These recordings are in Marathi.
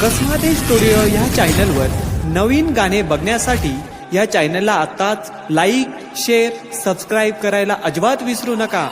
कसमाते स्टुडिओ या चॅनलवर नवीन गाणे बघण्यासाठी या चॅनलला आत्ताच लाईक शेअर सबस्क्राईब करायला अजिबात विसरू नका.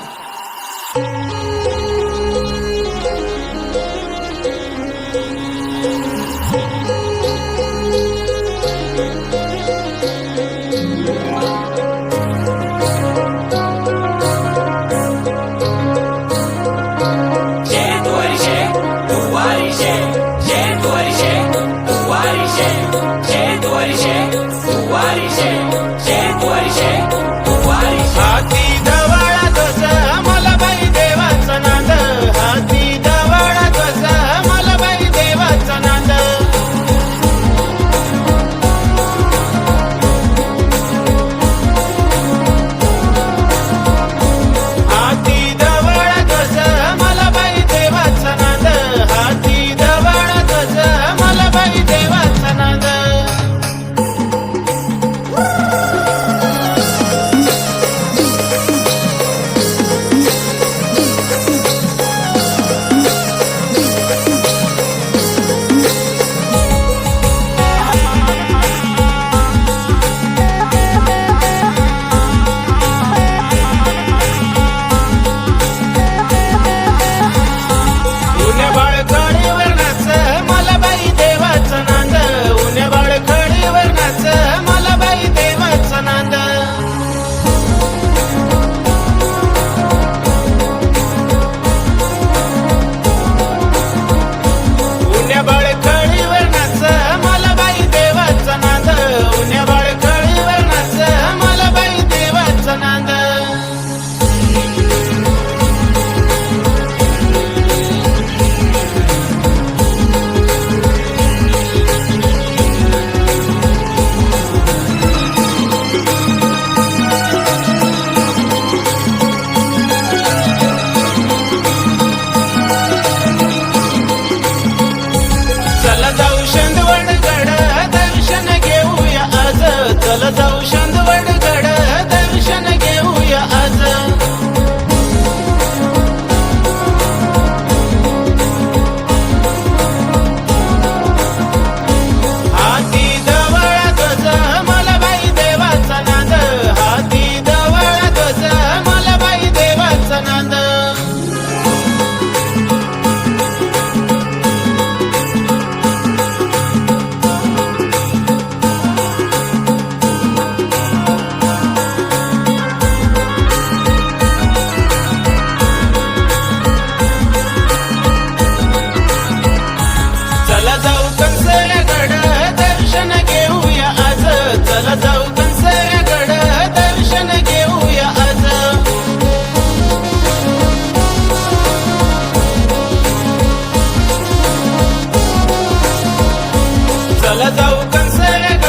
चला जाऊ कंसगड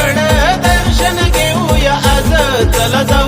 दर्शन घेऊया आज. चला जाऊ